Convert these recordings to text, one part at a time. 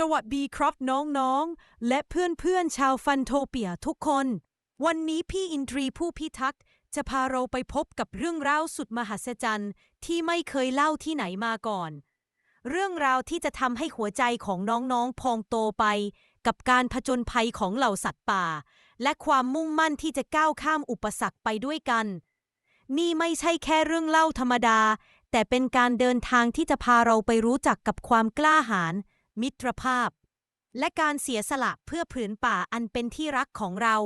สวัสดีครับน้องๆ และเพื่อนๆชาวฟันโทเปียทุกคน วันนี้พี่อินทรีผู้พิทักษ์จะพาเราไปพบกับเรื่องราวสุดมหัศจรรย์ที่ไม่เคยเล่าที่ไหนมาก่อน เรื่องราวที่จะทำให้หัวใจของน้องๆพองโตไป กับการผจญภัยของเหล่าสัตว์ป่า และความมุ่งมั่นที่จะก้าวข้ามอุปสรรคไปด้วยกัน นี่ไม่ใช่แค่เรื่องเล่าธรรมดา แต่เป็นการเดินทางที่จะพาเราไปรู้จักกับความกล้าหาญ มิตรภาพ และการเสียสละเพื่อผืนป่าอันเป็นที่รักของเรา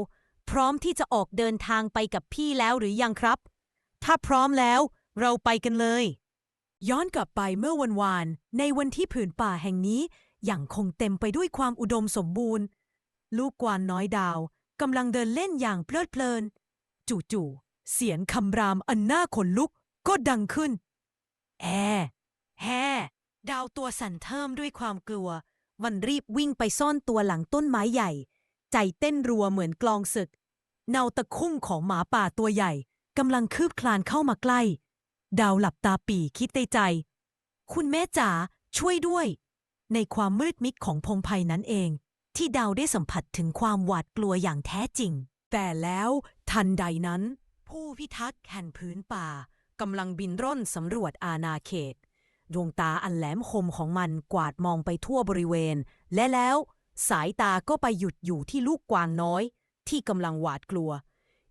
พร้อมที่จะออกเดินทางไปกับพี่แล้วหรือยังครับ ถ้าพร้อมแล้วเราไปกันเลย ย้อนกลับไปเมื่อวันวาน ในวันที่ผืนป่าแห่งนี้อย่างคงเต็มไปด้วยความอุดมสมบูรณ์ ลูกกวานน้อยดาวกำลังเดินเล่นอย่างเพลิดเพลิน จู่ๆเสียงคำรามอันน่าขนลุกก็ดังขึ้นแอแฮ ดาวตัวสั่นเทิมด้วยความกลัว มันรีบวิ่งไปซ่อนตัวหลังต้นไม้ใหญ่ ใจเต้นรัวเหมือนกลองศึก เนาตะคุ่มของหมาป่าตัวใหญ่กำลังคืบคลานเข้ามาใกล้ ดาวหลับตาปีคิดในใจ คุณแม่จ๋าช่วยด้วย ในความมืดมิดของพงไพนั้นเอง ที่ดาวได้สัมผัสถึงความหวาดกลัวอย่างแท้จริง แต่แล้วทันใดนั้น ผู้พิทักษ์แห่งพื้นป่ากำลังบินร่อนสำรวจอาณาเขต ดวงตาอันแหลมคมของมันกวาดมองไปทั่วบริเวณ และแล้วสายตาก็ไปหยุดอยู่ที่ลูกกวางน้อย ที่กำลังหวาดกลัว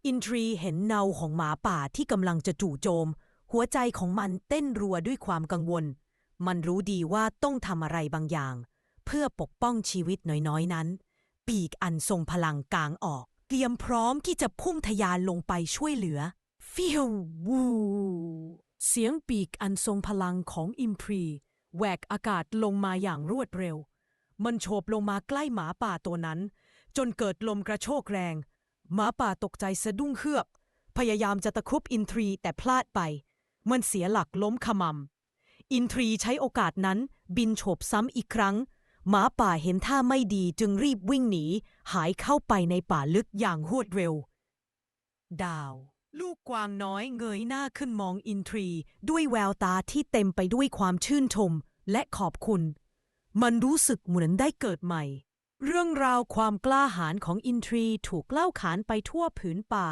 อินทรีเห็นเนาของหมาป่าที่กำลังจะจู่โจม หัวใจของมันเต้นรัวด้วยความกังวล มันรู้ดีว่าต้องทำอะไรบางอย่าง เพื่อปกป้องชีวิตน้อยๆนั้น ปีกอันทรงพลังกางออก เตรียมพร้อมที่จะพุ่งทะยานลงไปช่วยเหลือฟิววู เสียงปีกอันทรงพลังของอิมพรีแหวกอากาศลงมาอย่างรวดเร็ว มันโฉบลงมาใกล้หมาป่าตัวนั้น จนเกิดลมกระโชกแรง หมาป่าตกใจสะดุ้งเฮือกพยายามจะตะครุบอินทรีแต่พลาดไป มันเสียหลักล้มขมำอินทรีใช้โอกาสนั้นบินโฉบซ้ำอีกครั้ง หมาป่าเห็นท่าไม่ดีจึงรีบวิ่งหนี หายเข้าไปในป่าลึกอย่างรวดเร็ว ดาว ลูกกวางน้อยเงยหน้าขึ้นมองอินทรี ด้วยแววตาที่เต็มไปด้วยความชื่นชมและขอบคุณ มันรู้สึกเหมือนได้เกิดใหม่ เรื่องราวความกล้าหาญของอินทรีถูกเล่าขานไปทั่วผืนป่า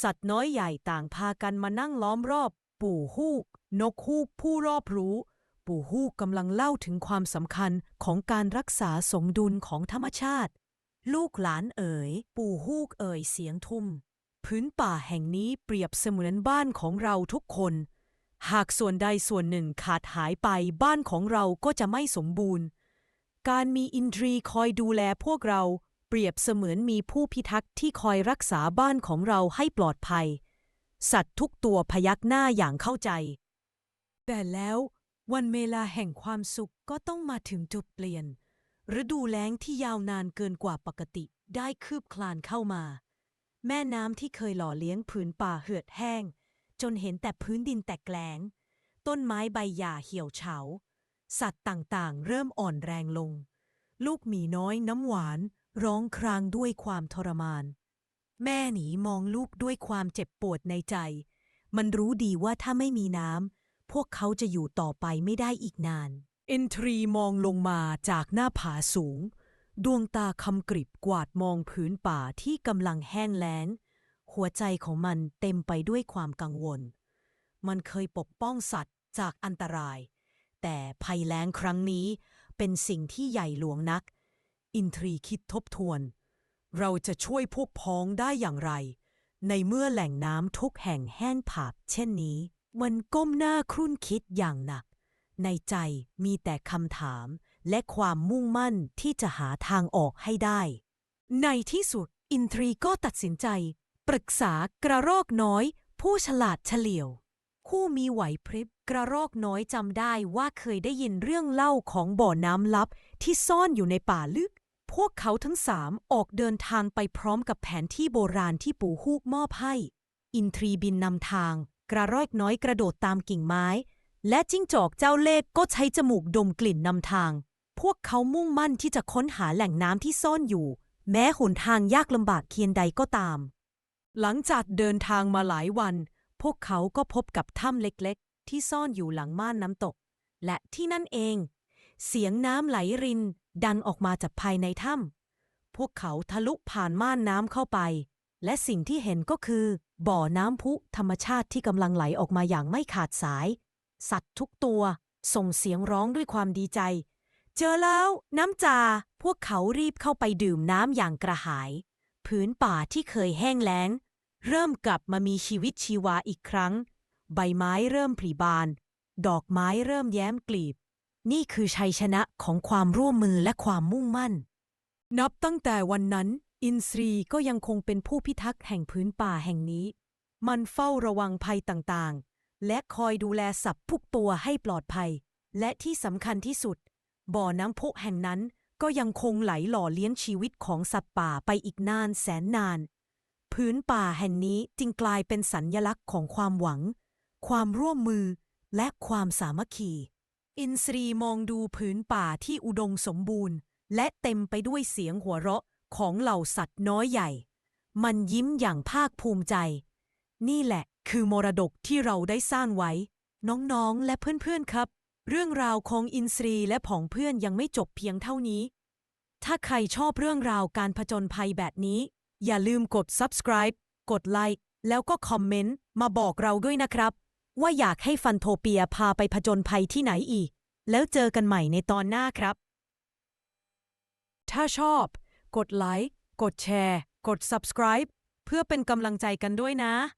สัตว์น้อยใหญ่ต่างพากันมานั่งล้อมรอบ ปู่ฮูก นกฮูกผู้รอบรู้ ปู่ฮูกกำลังเล่าถึงความสำคัญของการรักษาสมดุลของธรรมชาติ ลูกหลานเอ๋ย ปู่ฮูกเอ๋ยเสียงทุ่ม พื้นป่าแห่งนี้เปรียบเสมือนบ้านของเราทุกคน หากส่วนใดส่วนหนึ่งขาดหายไปบ้านของเราก็จะไม่สมบูรณ์ การมีอินทรีคอยดูแลพวกเราเปรียบเสมือนมีผู้พิทักษ์ที่คอยรักษาบ้านของเราให้ปลอดภัย สัตว์ทุกตัวพยักหน้าอย่างเข้าใจ แต่แล้ววันเวลาแห่งความสุขก็ต้องมาถึงจุดเปลี่ยน ฤดูแล้งที่ยาวนานเกินกว่าปกติได้คืบคลานเข้ามา แม่น้ำที่เคยหล่อเลี้ยงผืนป่าเหือดแห้ง จนเห็นแต่พื้นดินแตกแกลง ต้นไม้ใบหญ้าเหี่ยวเฉา สัตว์ต่างๆ เริ่มอ่อนแรงลง ลูกหมีน้อยน้ำหวานร้องครางด้วยความทรมาน แม่หนีมองลูกด้วยความเจ็บปวดในใจ มันรู้ดีว่าถ้าไม่มีน้ำพวกเขาจะอยู่ต่อไปไม่ได้อีกนาน เอนทรีมองลงมาจากหน้าผาสูง ดวงตาคำกริบกวาดมองพื้นป่าที่กำลังแห้งแล้ง หัวใจของมันเต็มไปด้วยความกังวล มันเคยปกป้องสัตว์จากอันตราย แต่ภัยแล้งครั้งนี้เป็นสิ่งที่ใหญ่หลวงนัก อินทรีคิดทบทวน เราจะช่วยพวกพ้องได้อย่างไร ในเมื่อแหล่งน้ำทุกแห่งแห้งผากเช่นนี้ มันก้มหน้าครุ่นคิดอย่างหนัก ในใจมีแต่คำถาม และความมุ่งมั่นที่จะหาทางออกให้ได้ ในที่สุดอินทรีก็ตัดสินใจ ปรึกษากระรอกน้อย ผู้ฉลาดเฉลียว ผู้มีไหวพริบกระรอกน้อยจำได้ว่าเคยได้ยินเรื่องเล่าของบ่อน้ำลับที่ซ่อนอยู่ในป่าลึก พวกเขาทั้งสามออกเดินทางไปพร้อมกับแผนที่โบราณที่ปู่ฮูกมอบให้ อินทรีบินนำทาง กระรอกน้อยกระโดดตามกิ่งไม้ และจิ้งจอกเจ้าเล่ห์ก็ใช้จมูกดมกลิ่นนำทาง พวกเขามุ่งมั่นที่จะค้นหาแหล่งน้ำที่ซ่อนอยู่ แม้หนทางยากลำบากเคียนใดก็ตาม หลังจากเดินทางมาหลายวัน พวกเขาก็พบกับถ้ำเล็กๆ ที่ซ่อนอยู่หลังม่านน้ำตก และที่นั่นเอง เสียงน้ำไหลริน ดันออกมาจากภายในถ้ำพวกเขาทะลุผ่านม่านน้ำเข้าไป และสิ่งที่เห็นก็คือ บ่อน้ำพุธรรมชาติที่กำลังไหลออกมาอย่างไม่ขาดสาย สัตว์ทุกตัวส่งเสียงร้องด้วยความดีใจ เจอแล้ว น้ำจา พวกเขารีบเข้าไปดื่มน้ำอย่างกระหายผืนป่าที่เคยแห้งแล้ง เริ่มกลับมามีชีวิตชีวาอีกครั้ง ใบไม้เริ่มผลิบาน ดอกไม้เริ่มแย้มกลีบ นี่คือชัยชนะของความร่วมมือและความมุ่งมั่น นับตั้งแต่วันนั้น อินทรีก็ยังคงเป็นผู้พิทักษ์แห่งพื้นป่าแห่งนี้ มันเฝ้าระวังภัยต่างๆ และคอยดูแลสัตว์ทุกตัวให้ปลอดภัย และที่สำคัญที่สุด บ่อน้ำพุแห่งนั้นก็ยังคงไหลหล่อเลี้ยงชีวิตของสัตว์ป่าไปอีกนานแสนนาน พื้นป่าแห่งนี้จึงกลายเป็นสัญญลักษณ์ของความหวัง ความร่วมมือและความสามัคคี อินทรีมองดูผืนป่าที่อุดมสมบูรณ์ และเต็มไปด้วยเสียงหัวเราะของเหล่าสัตว์น้อยใหญ่ มันยิ้มอย่างภาคภูมิใจ นี่แหละคือมรดกที่เราได้สร้างไว้ น้องๆและเพื่อนๆครับ เรื่องราวของอินทรีและผองเพื่อนยังไม่จบเพียงเท่านี้ ถ้าใครชอบเรื่องราวการผจญภัยแบบนี้ อย่าลืมกด subscribe กดไลค์แล้วก็คอมเมนต์มาบอกเราด้วยนะครับ ว่าอยากให้ฟันโทเปียพาไปผจญภัยที่ไหนอีก แล้วเจอกันใหม่ในตอนหน้าครับ ถ้าชอบ กดไลค์กดแชร์ กด subscribe เพื่อเป็นกำลังใจกันด้วยนะ